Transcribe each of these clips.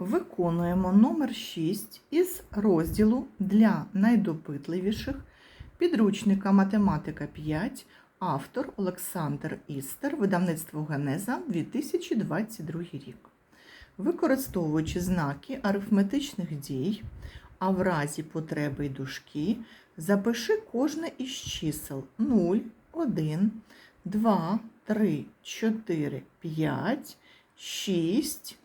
Виконуємо номер 6 із розділу для найдопитливіших підручника Математика 5, автор Олександр Істер, видавництво Генеза 2022 рік. Використовуючи знаки арифметичних дій, а в разі потреби й дужки, запиши кожне із чисел 0, 1, 2, 3, 4, 5, 6,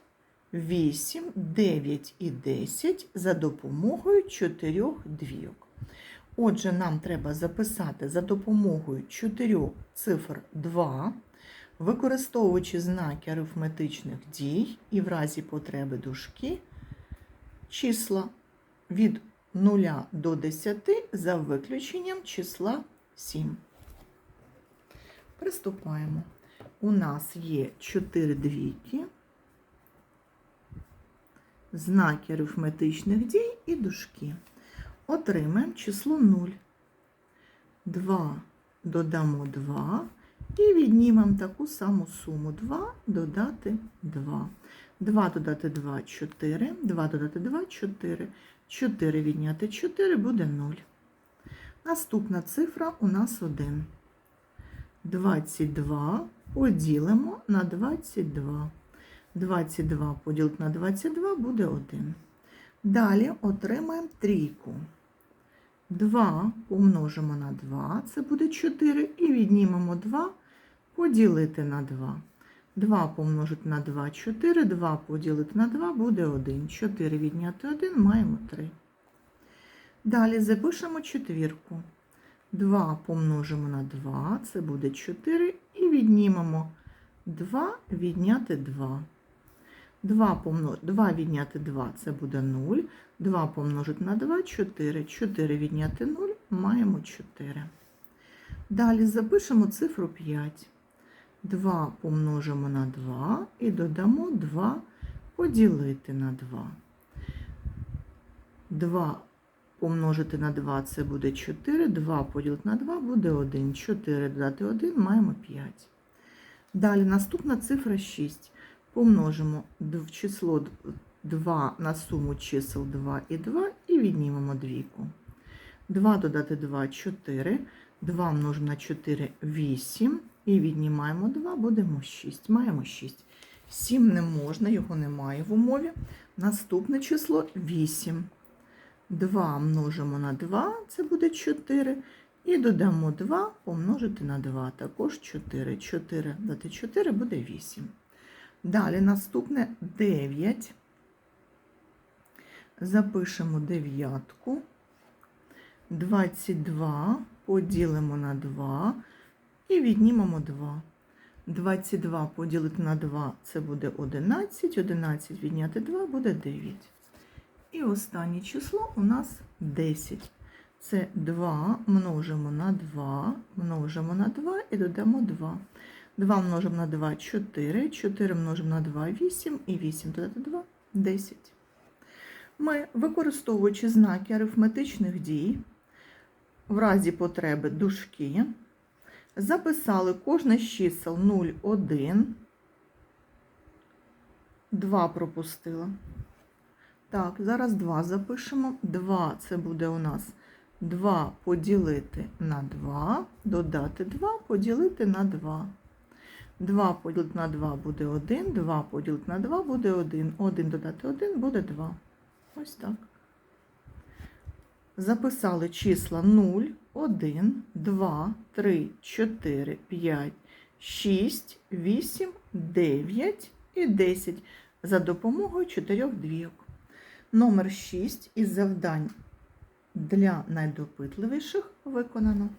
8, 9 і 10 за допомогою чотирьох двійок. Отже, нам треба записати за допомогою чотирьох цифр 2, використовуючи знаки арифметичних дій і в разі потреби дужки числа від 0 до 10 за виключенням числа 7. Приступаємо. У нас є 4 двійки, знаки арифметичних дій і дужки. Отримаємо число 0. 2 додамо 2 і віднімемо таку саму суму. 2 додати 2. 2 додати 2 4. 2 додати 2 4. 4 відняти 4 буде 0. Наступна цифра у нас 1. 22 поділимо на 22. 22 поділити на 22 буде 1. Далі отримаємо трійку. 2 помножимо на 2, це буде 4, і віднімемо 2 поділити на 2. 2 помножити на 2 4, 2 поділити на 2 буде 1. 4 відняти 1 маємо 3. Далі запишемо четвірку. 2 помножимо на 2, це буде 4, і віднімемо 2 відняти 2. 2, помнож... 2 відняти 2 це буде 0. 2 помножити на 2 4. 4 відняти 0 маємо 4. Далі запишемо цифру 5. 2 помножимо на 2 і додамо 2 поділити на 2. 2 помножити на 2 це буде 4. 2 поділити на 2 буде 1. 4 додати 1 маємо 5. Далі наступна цифра 6 помножимо число 2 на суму чисел 2 і 2 і віднімемо двійку. 2 додати 2 4, 2 множимо на 4 8 і віднімаємо 2, будемо 6. Маємо 6. 7 не можна, його немає в умові. Наступне число 8. 2 множимо на 2, це буде 4. І додамо 2 помножити на 2, також 4. 4 дати 4 буде 8. Далі наступне 9. Запишемо дев'ятку. 22 поділимо на 2 і віднімемо 2. 22 поділити на 2 це буде 11. 11 відняти 2 буде 9. І останнє число у нас 10. Це 2 множимо на 2, множимо на 2 і додамо 2. 2 множимо на 2 4, 4 множимо на 2 8 і 8 додати 2 10. Ми, використовуючи знаки арифметичних дій, в разі потреби дужки, записали кожне з чисел 0, 1, 2 пропустила. Так, зараз 2 запишемо. 2 це буде у нас 2 поділити на 2, додати 2 поділити на 2. 2 поділити на 2 буде 1, 2 поділити на 2 буде 1, 1 додати 1 буде 2. Ось так. Записали числа 0, 1, 2, 3, 4, 5, 6, 8, 9 і 10 за допомогою чотирьох двійок. Номер 6 із завдань для найдопитливіших виконано.